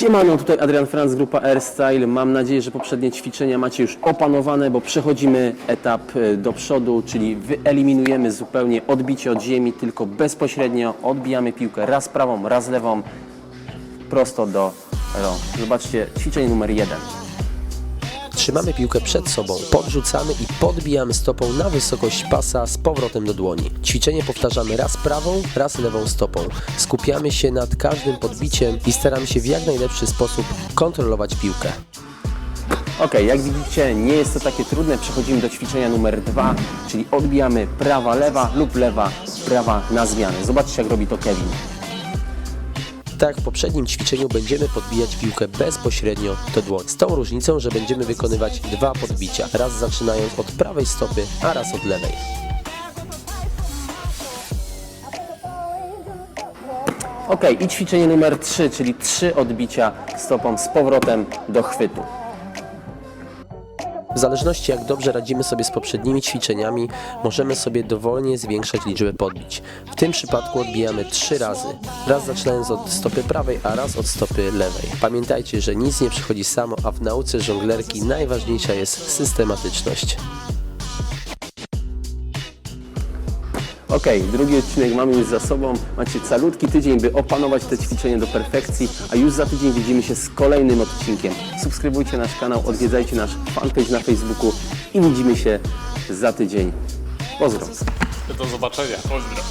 Siemano, tutaj Adrian Franz, grupa AirStyle. Mam nadzieję, że poprzednie ćwiczenia macie już opanowane, bo przechodzimy etap e, do przodu, czyli wyeliminujemy zupełnie odbicie od ziemi, tylko bezpośrednio odbijamy piłkę raz prawą, raz lewą, prosto do rąk. Zobaczcie, ćwiczenie numer jeden. Trzymamy piłkę przed sobą, podrzucamy i podbijamy stopą na wysokość pasa z powrotem do dłoni. Ćwiczenie powtarzamy raz prawą, raz lewą stopą. Skupiamy się nad każdym podbiciem i staramy się w jak najlepszy sposób kontrolować piłkę. Ok, jak widzicie, nie jest to takie trudne. Przechodzimy do ćwiczenia numer dwa, czyli odbijamy prawa, lewa lub lewa, prawa na zmianę. Zobaczcie, jak robi to Kevin. Tak jak w poprzednim ćwiczeniu będziemy podbijać piłkę bezpośrednio do dłoni. Z tą różnicą, że będziemy wykonywać dwa podbicia. Raz zaczynając od prawej stopy, a raz od lewej. Ok, i ćwiczenie numer 3, czyli trzy odbicia stopą z powrotem do chwytu. W zależności jak dobrze radzimy sobie z poprzednimi ćwiczeniami, możemy sobie dowolnie zwiększać liczbę podbić. W tym przypadku odbijamy trzy razy. Raz zaczynając od stopy prawej, a raz od stopy lewej. Pamiętajcie, że nic nie przychodzi samo, a w nauce żonglerki najważniejsza jest systematyczność. Ok, drugi odcinek mamy już za sobą. Macie calutki tydzień, by opanować te ćwiczenie do perfekcji, a już za tydzień widzimy się z kolejnym odcinkiem. Subskrybujcie nasz kanał, odwiedzajcie nasz fanpage na Facebooku i widzimy się za tydzień. Pozdro. Do zobaczenia. Pozdro.